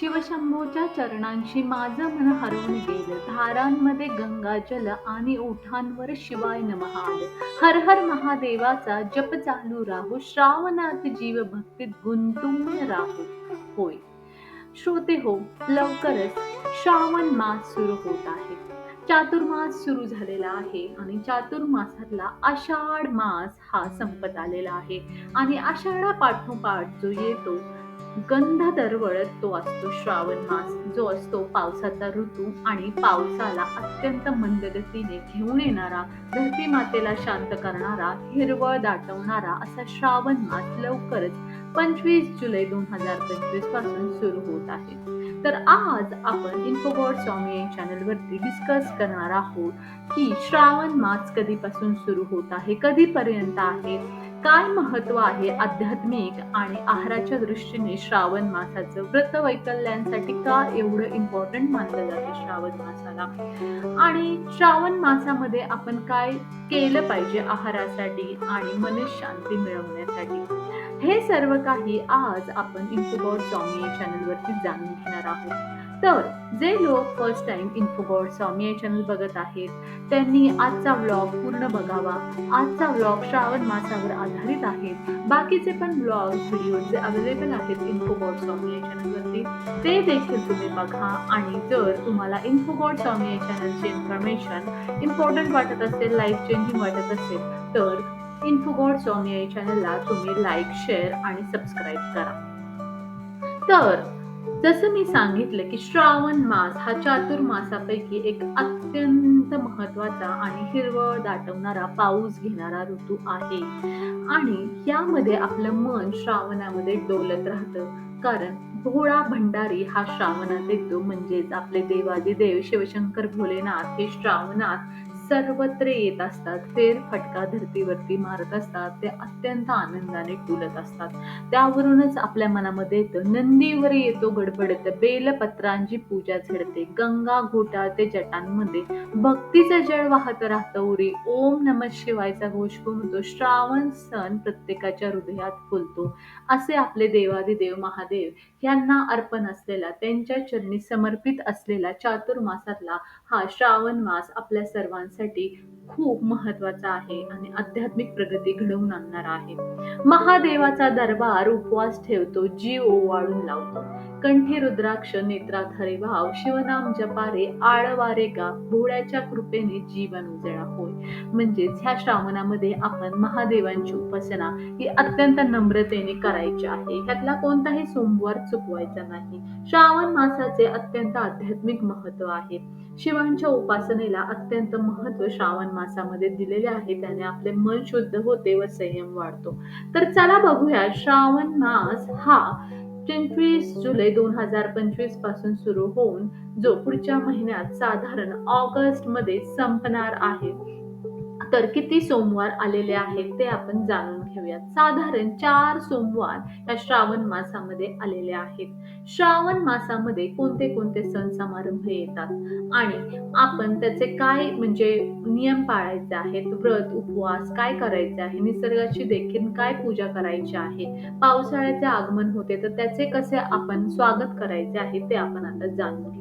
शिवशंभूच्या चरणांशी माझं मन हरवून गेलं. धारांमध्ये गंगाजल आणि ओठांवर शिवाय नमः हर हर महादेवाचा जप चालू राहू. श्रावणात जीव भक्तीत गुंतून राहू. होय. श्रोते हो लवकरच श्रावण मास सुरू होत आहे. चातुर्मास सुरू झालेला आहे आणि चातुर्मासातला आषाढ मास हा संपत आलेला आहे. आणि आषाढा पाठोपाठ जो येतो गंध दरवळत तो असतो श्रावण मास जो असतो पावसाचा ऋतू आणि पावसाला अत्यंत मंदगतीने घेऊन येणारा धरती मातेला शांत करणारा हिरवळ दाटवणारा असा श्रावण मास लवकरच पंचवीस जुलै दोन हजार पंचवीसपासून सुरू होत आहे. तर आज आपण इन्फोगॉड स्वामी या चॅनलवरती डिस्कस करणार आहोत की श्रावण मास कधीपासून सुरू होत आहे कधीपर्यंत आहे? काय महत्त्व आहे आध्यात्मिक आणि आहाराच्या दृष्टीने श्रावण मासाचं? व्रत वैकल्यांसाठी का एवढं इम्पॉर्टंट मानलं जाते श्रावण मासाला? आणि श्रावण मासामध्ये आपण काय केलं पाहिजे आहारासाठी आणि मनशांती मिळवण्यासाठी? हे सर्व काही आज आपण इन्फोबॉट स्वामी चॅनलवरती जाणून घेणार आहोत. तर जे लोक फर्स्ट टाइम इन्फोबॉर्ड स्वामी या चॅनल बघत आहेत त्यांनी आजचा व्लॉग पूर्ण बघावा. आजचा व्लॉग श्रावण मासावर आधारित आहेत बाकीचे पण व्लॉग व्हिडिओ जे अवेलेबल आहेत इन्फोबॉर्ड स्वामी या चॅनलवरती ते देखील तुम्ही बघा. आणि जर तुम्हाला इन्फोबॉर्ड स्वामी या इन्फॉर्मेशन इम्पॉर्टंट वाटत असेल लाईफ चेंजिंग वाटत असेल तर इन्फोगॉड स्वामी या चॅनलला तुम्ही लाईक शेअर आणि सबस्क्राईब करा. तर जसं मी सांगितलं की श्रावण मास हा चातुर्मासापैकी एक अत्यंत महत्त्वाचा आणि हिरवळ दाटवणारा पाऊस घेणारा ऋतू आहे. आणि यामध्ये आपलं मन श्रावणामध्ये डोलत राहतं. कारण भोळा भंडारी हा श्रावणात येतो म्हणजेच आपले देवादी देव शिवशंकर भोलेनाथ हे श्रावणात सर्वत्र येत असतात. फेर फटका धर्तीवरती मारत असतात. ते अत्यंत आनंदाने फुलत असतात. त्यावरूनच आपल्या मनामध्ये येतं नंदीवर येतो गडबडत. बेलपत्रांची पूजा झडते. गंगा घोटाळते जटांमध्ये. भक्तीचं जळ वाहत राहतं उरी. ओम नम शिवायचा घोष घुमतो श्रावण सण प्रत्येकाच्या हृदयात फुलतो. असे आपले देवादिदेव महादेव यांना अर्पण असलेला त्यांच्या चरणी समर्पित असलेला चातुर्मासातला हा श्रावण मास आपल्या सर्वांसाठी खूप महत्त्वाचा आहे आणि आध्यात्मिक प्रगती घडवून आणणार आहे. महादेवाचा दरबार उपवास ठेवतो जीव ओवाळून लावतो. कंठी रुद्राक्ष नेत्राधारे भाव शिवनाम जपारे आळवारे गा भोळ्याच्या कृपेने जीवन उजळा होय. म्हणजेच ह्या श्रावणामध्ये आपण महादेवांची उपासना ही अत्यंत नम्रतेने करायची आहे. ह्यातला कोणताही सोमवार चुकवायचा नाही. श्रावण मासाचे अत्यंत आध्यात्मिक महत्त्व आहे. शिवांच्या उपासनेला अत्यंत महत्त्व श्रावण मासामध्ये दिलेले आहे त्याने आपले मन शुद्ध होते व संयम वाढतो. तर चला बघूया श्रावण मास हा पंचवीस जुलै दोन हजार पंचवीसपासून सुरू होऊन जो पुढच्या महिन्यात साधारण ऑगस्टमध्ये संपणार आहे. तर किती सोमवार आलेले आहेत ते आपण जाणून घेऊयात साधारण चार सोमवार या श्रावण मासामध्ये आलेले आहेत. श्रावण मासामध्ये कोणते कोणते सण समारंभ येतात? आणि आपण त्याचे काय म्हणजे नियम पाळायचे आहेत? व्रत उपवास काय करायचे आहे? निसर्गाची देखील काय पूजा करायची आहे? पावसाळ्याचे आगमन होते तर त्याचे कसे आपण स्वागत करायचे आहे ते आपण आता जाणून घेऊयात.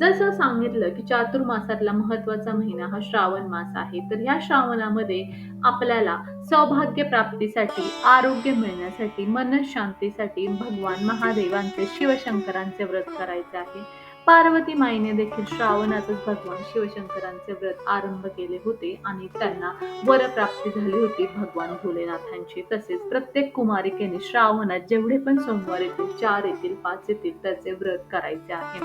जसं सांगितलं की चातुर्मासातला महत्त्वाचा महिना हा श्रावण मास आहे. तर या श्रावणामध्ये आपल्याला सौभाग्य प्राप्तीसाठी आरोग्य मिळण्यासाठी मनशांतीसाठी भगवान महादेवांचे शिवशंकरांचे व्रत करायचे आहे. पार्वती माईने देखील श्रावणातच भगवान शिवशंकरांचे व्रत आरंभ केले होते आणि त्यांना वरप्राप्ती झाली होती भगवान भोलेनाथांची. तसेच प्रत्येक कुमारिकेने श्रावणात जेवढे पण सोमवार येतील चार येतील पाच येतील त्याचे व्रत करायचे आहे.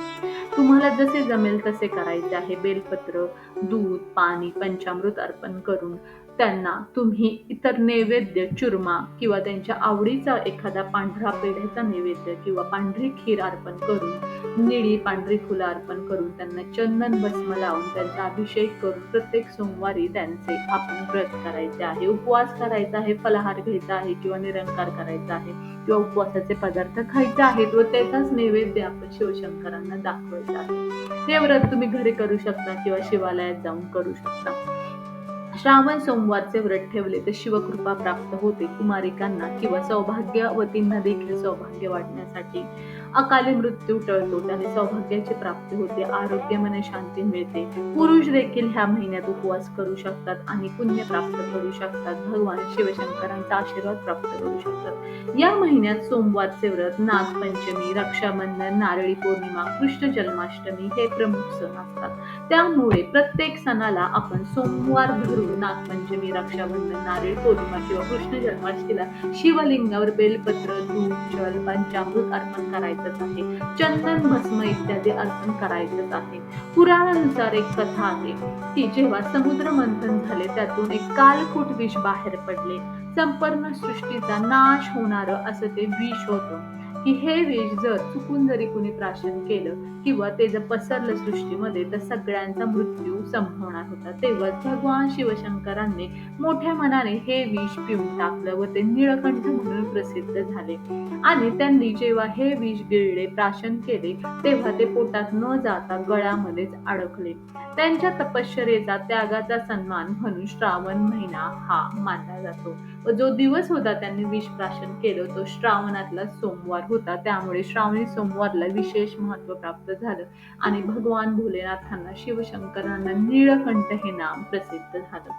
तुम्हाला जसे जमेल तसे करायचे आहे. बेलपत्र दूध पाणी पंचामृत अर्पण करून त्यांना तुम्ही इतर नैवेद्य चुरमा किंवा त्यांच्या आवडीचा एखादा पांढरा पेढ्याचा नैवेद्य किंवा पांढरी खीर अर्पण करून निळी पांढरी फुलं अर्पण करून त्यांना चंदन भस्म लावून त्यांचा अभिषेक करून प्रत्येक सोमवारी त्यांचे आपण व्रत करायचे आहे उपवास करायचा आहे फलाहार घ्यायचा आहे किंवा निरंकार करायचा आहे किंवा उपवासाचे पदार्थ खायचे आहेत व त्याचाच नैवेद्य आपण शिवशंकरांना दाखवायचा आहे. हे व्रत तुम्ही घरी करू शकता किंवा शिवालयात जाऊन करू शकता. श्रावण सोमवारचे व्रत ठेवले तर शिवकृपा प्राप्त होते. कुमारिकांना किंवा सौभाग्यवतींना देखील सौभाग्य वाटण्यासाठी. अकाली मृत्यू टळतो त्याने सौभाग्याची प्राप्ती होते आरोग्य मन शांती मिळते. पुरुष देखील ह्या महिन्यात उपवास करू शकतात आणि पुण्य प्राप्त करू शकतात. भगवान शिवशंकरांचा आशीर्वाद प्राप्त करू शकतात. या महिन्यात सोमवारचे व्रत नागपंचमी रक्षाबंधन नारळी पौर्णिमा कृष्ण जन्माष्टमी हे प्रमुख सण असतात. त्यामुळे प्रत्येक सणाला आपण सोमवार धरून नागपंचमी रक्षाबंधन नारळी पौर्णिमा किंवा कृष्ण जन्माष्टमीला शिवलिंगावर बेलपत्र धूप जल पंचामृत अर्पण करायचंच आहे. चंदन भस्म इत्यादी अर्पण करायचंच आहे. पुराणानुसार एक कथा आहे. की जेव्हा समुद्र मंथन झाले त्यातून एक कालकूट विष बाहेर पडले. संपूर्ण सृष्टीचा नाश होणार असं ते विष होतं. की हे विष जर चुकून जरी कुणी प्राशन केलं किंवा ते जर पसरलं सृष्टीमध्ये तर सगळ्यांचा मृत्यू संपवणार होता. तेव्हाच भगवान शिवशंकरांनी मोठ्या मनाने हे विष पिऊन टाकलं व ते निळकंठ म्हणून प्रसिद्ध झाले. आणि त्यांनी जेव्हा हे विष गिळले प्राशन केले तेव्हा ते पोटात न जाता गळ्यामध्येच अडकले. त्यांच्या तपश्चरेचा त्यागाचा सन्मान म्हणून श्रावण महिना हा मानला जातो. व जो दिवस होता त्यांनी विष प्राशन केलं तो श्रावणातला सोमवार होता. त्यामुळे श्रावणी सोमवारला विशेष महत्त्व प्राप्त झालं. आणि भगवान भोलेनाथांना शिवशंकरांना निळकंठ हे नाम प्रसिद्ध झालं.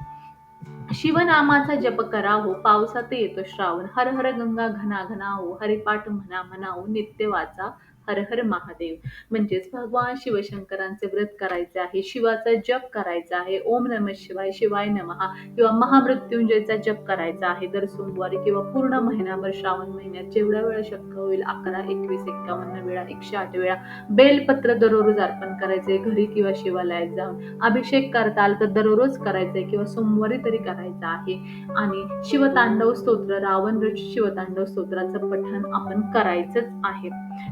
शिवनामाचा जप करावो पावसात येतो श्रावण. हर हर गंगा घना घनाओ हरिपाठ म्हणा म्हणाओ नित्य वाचा हर हर महादेव. म्हणजेच भगवान शिवशंकरांचे व्रत करायचे आहे शिवाचा जप करायचा आहे ओम नम शिवाय शिवाय नमहा किंवा महामृत्युंजयचा जप करायचा आहे. दर सोमवारी किंवा पूर्ण महिनाभर श्रावण महिन्यात जेवढ्या वेळा शक्य होईल अकरा एकवीस एक्कावन्न वेळा एकशे आठ वेळा बेलपत्र दररोज अर्पण करायचे घरी किंवा शिवालयात जाऊन अभिषेक करता आला तर दररोज करायचंय किंवा सोमवारी तरी करायचा आहे. आणि शिवतांडव स्तोत्र रावण शिवतांडव स्तोत्राचं पठण आपण करायचंच आहे.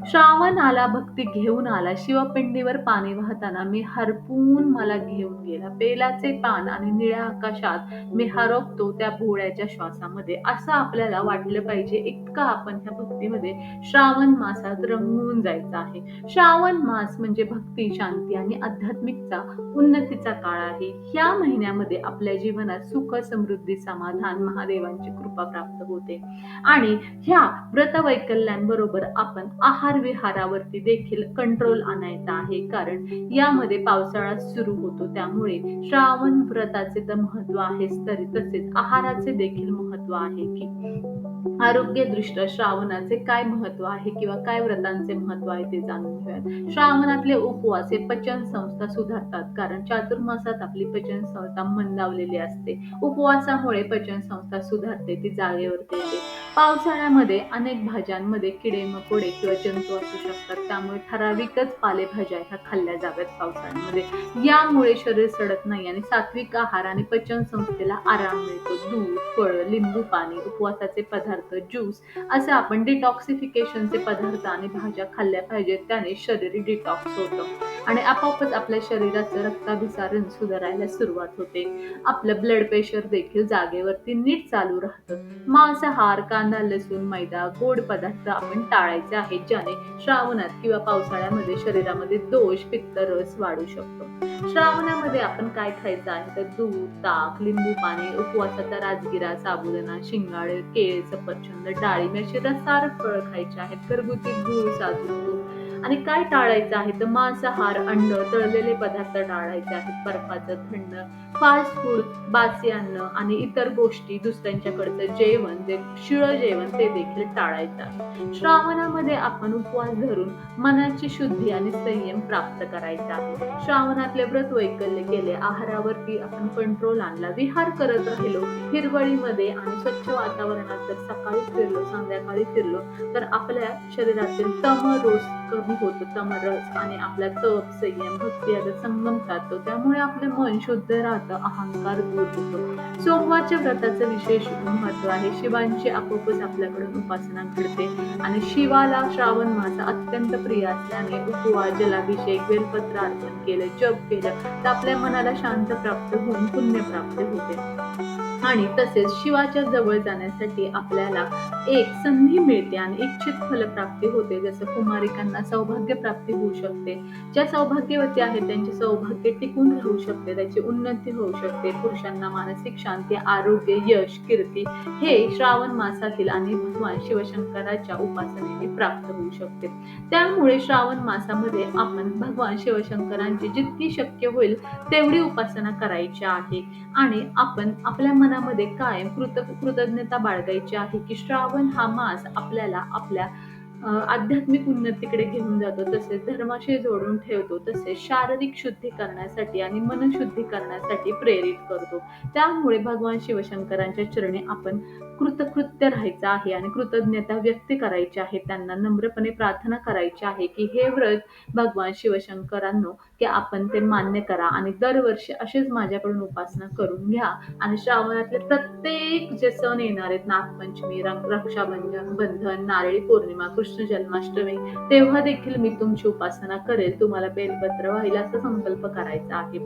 श्रावण आला भक्ती घेऊन आला. शिवपिंडीवर पाणी वाहताना मी हरपून मला घेऊन गेला. बेलाचे पान आणि निळ्या आकाशात मी हरपतो त्या भोळ्याच्या श्वासामध्ये. असं आपल्याला वाटलं पाहिजे. इतकं आपण ह्या भक्तीमध्ये श्रावण मासात रंगून जायचं आहे. श्रावण मास म्हणजे भक्ती शांती आणि आध्यात्मिकचा उन्नतीचा काळ आहे. ह्या महिन्यामध्ये आपल्या जीवनात सुख समृद्धी समाधान महादेवांची कृपा प्राप्त होते. आणि ह्या व्रतवैकल्यांबरोबर आपण आहार विहार आहारावरती देखील कंट्रोल आणायचा आहे. कारण यामध्ये पावसाळा सुरू होतो. त्यामुळे श्रावण व्रताचे तर महत्त्व आहेच. तरी तसेच आहाराचे देखील महत्त्व आहे की आरोग्यदृष्ट्या श्रावणाचे काय महत्त्व आहे किंवा काय व्रतांचे महत्त्व आहे ते जाणून घेऊयात. श्रावणातले उपवास हे पचन संस्था सुधारतात कारण चातुर्मासात आपली पचन संस्था मंदावलेली असते. उपवासामुळे पचन संस्था सुधारते ती जागेवरती येते. पावसाळ्यामध्ये अनेक भाज्यांमध्ये किडे मकोडे किंवा जंतू असू शकतात. त्यामुळे ठराविकच पालेभाज्या ह्या खाल्ल्या जाव्यात पावसाळ्यामध्ये. यामुळे शरीर सडत नाही आणि सात्विक आहार आणि पचन संस्थेला आराम मिळतो. दूध फळ लिंबू पाणी उपवासाचे पदार्थ ज्यूस असे आपण डिटॉक्सिफिकेशनचे पदार्थ आणि भाज्या खाल्ल्या पाहिजेत त्याने शरीर डिटॉक्स होतं. आणि आपोआपच आपल्या शरीराचं रक्ताभिसारण सुधारायला सुरुवात होते. आपलं ब्लड प्रेशर देखील जागेवरती नीट चालू राहतं. मांसाहार कांदा लसूण मैदा गोड पदार्थ आपण टाळायचे आहेत ज्याने श्रावणात किंवा पावसाळ्यामध्ये शरीरामध्ये दोष पित्त रस वाढू शकतो. श्रावणामध्ये आपण काय खायचं आहे? तर दूध ताक लिंबू पाणी उपवासाचा राजगिरा साबुदाणा शिंगाडे केळ सफरचंद डाळिंब असे रसाळ फळ खायचे आहेत. घरगुती गूळ साजू आणि काय टाळायचं आहे? तर मांसाहार अंड तळलेले पदार्थ टाळायचे आहेत. बर्फाचं थंड फास्ट फूड बासी अन्न आणि इतर गोष्टी दुसऱ्यांच्याकडचं जेवण जे शिळ जेवण ते देखील टाळायचं आहे. श्रावणामध्ये आपण उपवास धरून मनाची शुद्धी आणि संयम प्राप्त करायचा आहे. श्रावणातले व्रत वैकल्य केले आहारावरती आपण कंट्रोल आणला विहार करत राहिलो हिरवळीमध्ये आणि स्वच्छ वातावरणात जर सकाळी फिरलो संध्याकाळी फिरलो तर आपल्या शरीरातील तम रोज कमी होतो तमरस आणि आपला तप संयम भक्ती याचा संगम साधतो त्यामुळे आपलं मन शुद्ध राहतं अहंकार दूर होतो. सोमवारच्या व्रताचं विशेष महत्त्व आहे शिवांची आपोआपच आपल्याकडून उपासना घडते. आणि शिवाला श्रावण मास अत्यंत प्रिय असल्याने उपवास जलाभिषेक बेलपत्र अर्पण केलं जप केलं तर आपल्या मनाला शांत प्राप्त होऊन पुण्य प्राप्त होते. आणि तसेच शिवाच्या जवळ जाण्यासाठी आपल्याला एक संधी मिळते आणि इच्छित फलप्राप्ती होते. जसं कुमारिकांना सौभाग्य प्राप्ती होऊ शकते. ज्या सौभाग्यवती आहेत त्यांचे सौभाग्य टिकून राहू शकते. त्याची उन्नती होऊ शकते. पुरुषांना मानसिक शांती आरोग्य यश कीर्ती हे श्रावण मासातील आणि भगवान शिवशंकराच्या उपासनेने प्राप्त होऊ शकते. त्यामुळे श्रावण मासामध्ये आपण भगवान शिवशंकरांची जितकी शक्य होईल तेवढी उपासना करायची आहे. आणि आपण आपल्या मनामध्ये कायम कृत कृतज्ञता बाळगायची आहे की श्रावण हा मास आपल्याला आपल्या आध्यात्मिक उन्नतीकडे घेऊन जातो. तसेच धर्माशी जोडून ठेवतो. तसेच शारीरिक शुद्धी करण्यासाठी आणि मनशुद्धी करण्यासाठी प्रेरित करतो. त्यामुळे भगवान शिवशंकरांच्या चरणी आपण कृतकृत्य राहायचं आहे आणि कृतज्ञता व्यक्त करायची आहे. त्यांना नम्रपणे प्रार्थना करायची आहे की हे व्रत भगवान शिवशंकरांनो की आपण ते मान्य करा आणि दरवर्षी असेच माझ्याकडून उपासना करून घ्या. आणि श्रावणातले प्रत्येक जे सण येणार आहेत नागपंचमी रक्षाबंधन बंधन नारळी पौर्णिमा कृष्ण जन्माष्टमी तेव्हा देखील मी तुमची उपासना करेल. तुम्हाला बेलपत्र व्हायला असा संकल्प करायचा आहे.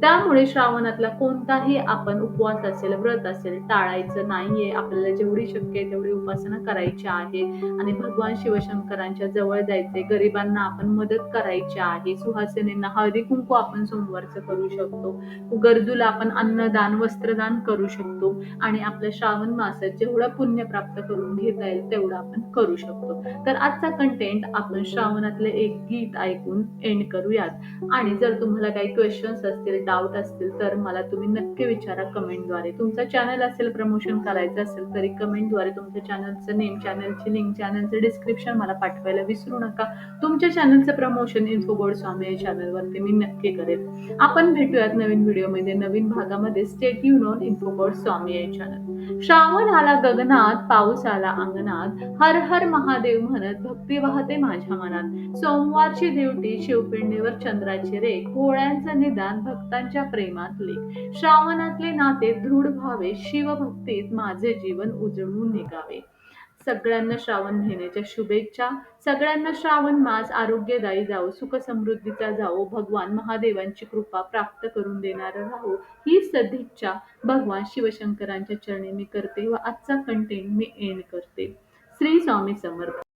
त्यामुळे श्रावणातला कोणताही आपण उपवास असेल व्रत असेल टाळायचं नाहीये. आपल्याला जेवढी शक्य आहे तेवढी उपासना करायची आहे. आणि भगवान शिवशंकरांच्या जवळ जायचे गरिबांना आपण मदत करायची आहे. सुहासिनींना हळदी कुंकू आपण सोमवारचं करू शकतो. गरजूला आपण अन्नदान वस्त्रदान करू शकतो. आणि आपल्या श्रावण मासात जेवढं पुण्य प्राप्त करून घेता येईल तेवढं आपण करू शकतो. तर आजचा कंटेंट आपण श्रावणातले एक गीत ऐकून एंड करूयात. आणि जर तुम्हाला काही क्वेश्चन्स असतील डाऊट असतील तर मला तुम्ही नक्की विचारा कमेंटद्वारे तुमचा चॅनल असेल प्रमोशन करायचं असेल तरी कमेंटद्वारे तुमच्या चॅनलचं नेम चॅनलची लिंक चॅनलचं डिस्क्रिप्शन मला पाठवायला विसरू नका. तुमच्या चॅनलचं प्रमोशन इन्फो गोड स्वामी या चॅनलवरती मी नक्की करेन. आपण भेटूयात नवीन व्हिडिओमध्ये नवीन भागामध्ये. स्टेट यू नॉन इन्फो गोड स्वामी या चॅनल श्रावण आला गगनात पाऊस आला अंगणात. हर हर महादेव म्हणत भक्ती वाहते माझ्या मनात. सोमवारची देवटी शिवपिंडीवर चंद्राची रेख भोळ्यांचं निदान भक्तांच्या प्रेमात लेख. श्रावणातले नाते दृढ भावे शिवभक्तीत माझे जीवन. जीवन उजळून निघावे. सगळ्यांना श्रावण घेण्याच्या शुभेच्छा. सगळ्यांना श्रावण मास आरोग्यदायी जावो सुखसमृद्धीचा जावो. भगवान महादेवांची कृपा प्राप्त करून देणारं राहो. ही सदिच्छा भगवान शिवशंकरांच्या चरणी मी करते व आजचा कंटेंट मी एंड करते. श्री स्वामी समर्थ.